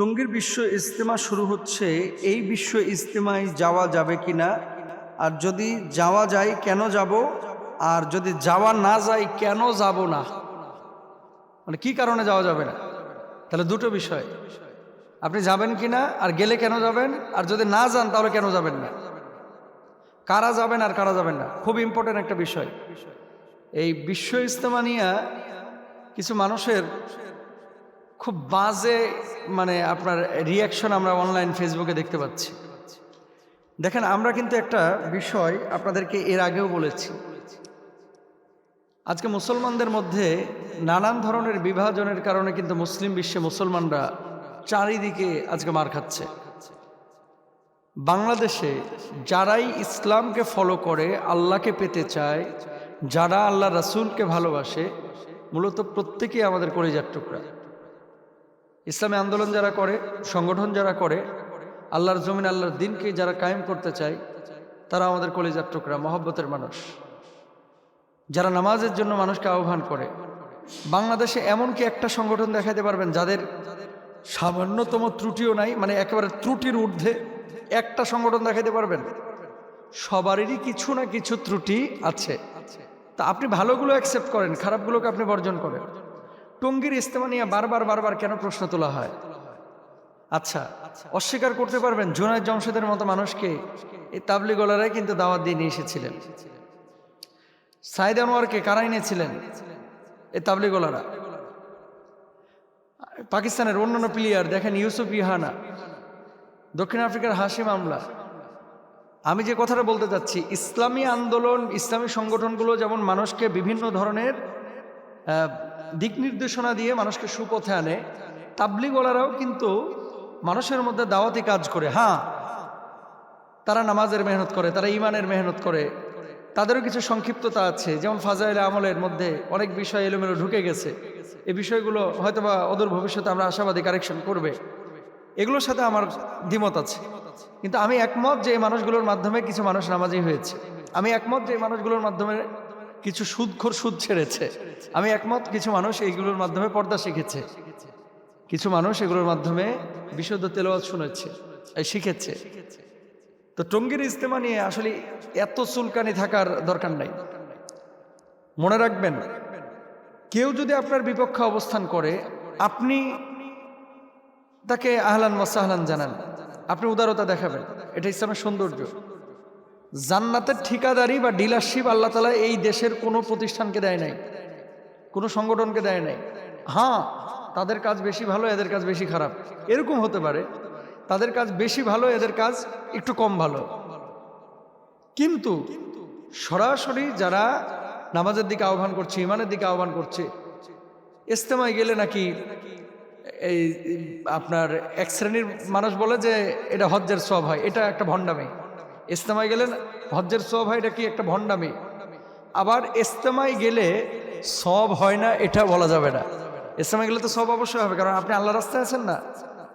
টঙ্গীর বিশ্ব ইজতেমা শুরু হচ্ছে, এই বিশ্ব ইজতেমায় যাওয়া যাবে কি না আর যদি যাওয়া যায়, কেন যাব? আর যদি যাওয়া না যায়, কেন যাব না? মানে কি কারণে যাওয়া যাবে না? তাহলে দুটো বিষয়। আপনি যাবেন কি না আর গেলে কেন যাবেন? আর যদি না যান, তাহলে কেন যাবেন না? কারা যাবেন আর কারা যাবেন না? খুব ইম্পর্টেন্ট একটা বিষয়। এই বিশ্ব ইজতেমা নিয়ে কিছু মানুষের খুব বাজে মানে আপনার রিয়াকশন আমরা অনলাইন ফেসবুকে দেখতে পাচ্ছি। দেখেন, আমরা কিন্তু একটা বিষয় আপনাদেরকে এর আগেও বলেছি। আজকে মুসলমানদের মধ্যে নানান ধরনের বিভাজনের কারণে কিন্তু মুসলিম বিশ্বে মুসলমানরা চারিদিকে আজকে মার খাচ্ছে। বাংলাদেশে যারাই ইসলামকে ফলো করে, আল্লাহকে পেতে চায়, যারা আল্লাহ রাসূলকে ভালোবাসে, মূলত প্রত্যেকেই আমাদের কলিজার টুকরা। ইসলামী আন্দোলন যারা করে, সংগঠন যারা করে, আল্লাহর জমিন, আল্লাহর দিনকে যারা কায়েম করতে চায়, তারা আমাদের কলিজার টুকরা, মহব্বতের মানুষ। যারা নামাজের জন্য মানুষকে আহ্বান করে, বাংলাদেশে এমন কি একটা সংগঠন দেখাতে পারবেন যাদের সামান্যতম ত্রুটিও নাই মানে একেবারে ত্রুটির ঊর্ধ্বে একটা সংগঠন দেখাতে পারবেন। সবারই কিছু না কিছু ত্রুটি আছে। তা আপনি ভালোগুলো অ্যাকসেপ্ট করেন, খারাপগুলোকে আপনি বর্জন করেন। টঙ্গীর ইস্তেমা নিয়ে বারবার বারবার কেন প্রশ্ন তোলা হয়? আচ্ছা অস্বীকার করতে পারবেন জোনায় জমশেদের মতো মানুষকে এই তাবলিগলারাই কিন্তু দাওয়াত দিয়ে নিয়ে এসেছিলেন। সাইদ আনোয়ারকে কারা এনেছিলেন? এই তাবলিগলারা পাকিস্তানের অন্যান্য প্লেয়ার দেখেন ইউসুফ ইহানা, দক্ষিণ আফ্রিকার হাসিম আমলা। আমি যে কথাটা বলতে চাচ্ছি, ইসলামী আন্দোলন, ইসলামী সংগঠনগুলো যেমন মানুষকে বিভিন্ন ধরনের দিক নির্দেশনা দিয়ে মানুষকে সুপথে আনে। তাবলিগলারাও কিন্তু মানুষের মধ্যে দাওয়াতি কাজ করে। হ্যাঁ তারা নামাজের মেহনত করে, তারা ইমানের মেহনত করে। তাদেরও কিছু সংক্ষিপ্ততা আছে, যেমন ফাজাইল আমলের মধ্যে অনেক বিষয় এলোমেলো ঢুকে গেছে। এই বিষয়গুলো হয়তোবা অদূর ভবিষ্যতে আমরা আশাবাদী কারেকশন করবে। এগুলোর সাথে আমার দ্বিমত আছে। কিন্তু আমি একমত যে এই মানুষগুলোর মাধ্যমে কিছু মানুষ নামাজি হয়েছে। আমি একমত যে এই মানুষগুলোর মাধ্যমে কিছু সুদখোর সুদ ছেড়েছে। আমি একমত, কিছু মানুষ এইগুলোর মাধ্যমে পর্দা শিখেছে। কিছু মানুষ এগুলোর মাধ্যমে বিশুদ্ধ তেলাওয়াত শুনেছে শিখেছে। তো টঙ্গীর ইজতেমা নিয়ে আসলে এত চুলকানি থাকার দরকার নাই। মনে রাখবেন, কেউ যদি আপনার বিপক্ষে অবস্থান করে, আপনি তাকে আহলান মাসাহলান জানান। আপনি উদারতা দেখাবেন। এটা ইসলামের সৌন্দর্য। জান্নাতের ঠিকাদারি বা ডিলারশিপ আল্লাহ তালা এই দেশের কোনো প্রতিষ্ঠানকে দেয় নাই, কোনো সংগঠনকে দেয় নাই। হ্যাঁ তাদের কাজ বেশি ভালো, এদের কাজ বেশি খারাপ। এরকম হতে পারে, তাদের কাজ বেশি ভালো, এদের কাজ একটু কম ভালো। কিন্তু সরাসরি যারা নামাজের দিকে আহ্বান করছে ইমানের দিকে আহ্বান করছে, ইস্তেমায় গেলে নাকি এই আপনার এক শ্রেণির মানুষ বলে যে এটা হজ্জের সব হয়, এটা একটা ভণ্ডামি। ইস্তেমায় গেলে হজ্জের সব হয় এটা কি? একটা ভণ্ডামি। আবার ইস্তেমায় গেলে সব হয় না, এটা বলা যাবে না। ইস্তেমায় গেলে তো সব অবশ্যই হবে, কারণ আপনি আল্লাহ রাস্তায় আছেন না।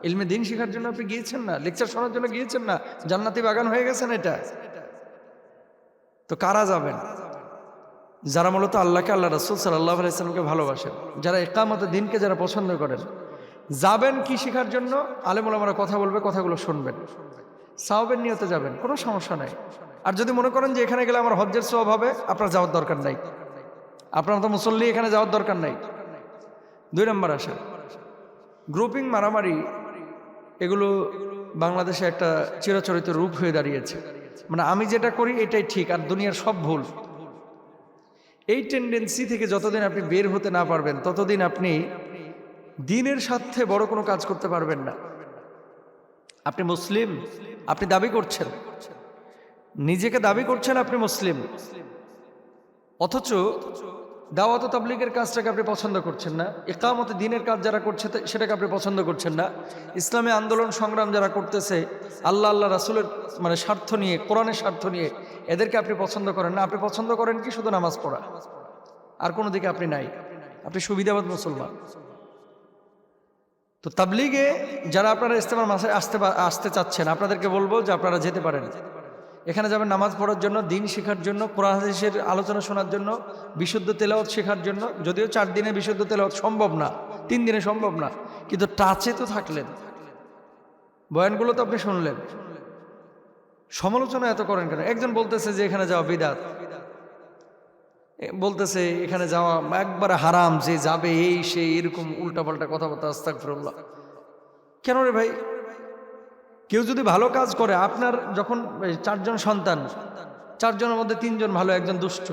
ইলমে দিন শেখার জন্য আপনি গিয়েছেন না, লেকচার শোনার জন্য গিয়েছেন না, জান্নাতি বাগান হয়ে গেছেন এটা? তো কারা যাবেন? যারা মূলত আল্লাহকে আল্লাহ রসুল সাল্লাহ আলাইসালামকে ভালোবাসেন, যারা একামত দিনকে যারা পছন্দ করেন। যাবেন কি শেখার জন্য? আলেমুল আমরা কথা বলবে, কথাগুলো শুনবেন। সাহবের নিয়তে যাবেন, কোনো সমস্যা নাই। আর যদি মনে করেন যে এখানে গেলে আমার হজ্জের সব হবে, আপনার যাওয়ার দরকার নাই। আপনার তো মুসল্লি এখানে যাওয়ার দরকার নাই। দুই নম্বর আসা, গ্রুপিং মারামারি, এগুলো বাংলাদেশে একটা চিরাচরিত রূপ হয়ে দাঁড়িয়েছে। মানে আমি যেটা করি এটাই ঠিক, আর দুনিয়ার সব ভুল। এই টেন্ডেন্সি থেকে যতদিন আপনি বের হতে না পারবেন, ততদিন আপনি দিনের স্বার্থে বড় কোনো কাজ করতে পারবেন না। আপনি মুসলিম, আপনি দাবি করছেন। নিজেকে দাবি করছেন আপনি মুসলিম। অথচ দাওয়াত তাবলিগের কাজটাকে আপনি পছন্দ করছেন না। একামত দিনের কাজ যারা করছে সেটাকে আপনি পছন্দ করছেন না। ইসলামী আন্দোলন সংগ্রাম যারা করতেছে, আল্লাহ আল্লাহ রাসুলের মানে স্বার্থ নিয়ে, কোরআনের স্বার্থ নিয়ে এদেরকে আপনি পছন্দ করেন না। আপনি পছন্দ করেন কি শুধু নামাজ পড়া? আর কোনো দিকে আপনি নাই। আপনি সুবিধাবাদ মুসলমান। তো তাবলিগে যারা আপনারা ইস্তেমার মাসে আসতে আসতে চাচ্ছেন, আপনাদেরকে বলব যে আপনারা যেতে পারেন। এখানে যাবেন নামাজ পড়ার জন্য, দিন শেখার জন্য, কোরআন আলোচনা শোনার জন্য, বিশুদ্ধ তেলাওয়াত শেখার জন্য। যদিও চার দিনে বিশুদ্ধ তেলাওয়াত সম্ভব না, তিন দিনে সম্ভব না, কিন্তু টাচে তো থাকলেন। বয়ানগুলো তো আপনি শুনলেন। সমালোচনা এত করেন কেন? একজন বলতেছে যে এখানে যাওয়া বিদাত। বলতেছে, এখানে যাওয়া একবারে হারাম, যে যাবে এই সেই এরকম উল্টাপাল্টা কথাবার্তা আস্তাক ফিরল্লাহ কেন রে ভাই? কেউ যদি ভালো কাজ করে, আপনার যখন চারজন সন্তান, চারজনের মধ্যে তিনজন ভালো, একজন দুষ্ট।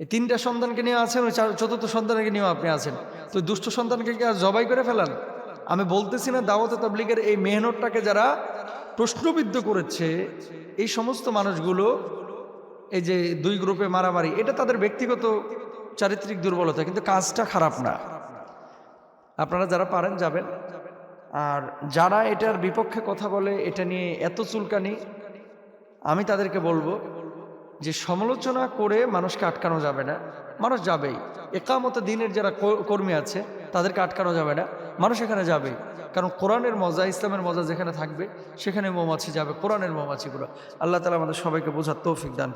এই তিনটা সন্তানকে নিয়ে আছেন, ওই চতুর্থ সন্তানকে নিয়েও আপনি আছেন। তো দুষ্ট সন্তানকে কি আর জবাই করে ফেলান? আমি বলতেছি না, দাওয়াত তাবলিগের এই মেহনতটাকে যারা প্রশ্নবিদ্ধ করেছে, এই সমস্ত মানুষগুলো এই যে দুই গ্রুপে মারামারি, এটা তাদের ব্যক্তিগত চারিত্রিক দুর্বলতা, কিন্তু কাজটা খারাপ না। আপনারা যারা পারেন যাবেন। আর যারা এটার বিপক্ষে কথা বলে, এটা নিয়ে এত চুলকানি, আমি তাদেরকে বলব যে সমালোচনা করে মানুষকে আটকানো যাবে না। মানুষ যাবেই। একামত দিনের যারা কর্মী আছে, তাদেরকে আটকানো যাবে না। মানুষ এখানে যাবে। কারণ কোরআনের মজা, ইসলামের মজা যেখানে থাকবে, সেখানে মৌমাছি যাবে। কোরআনের মৌমাছিগুলো। আল্লাহ তালা আমাদের সবাইকে বোঝার তৌফিক দান।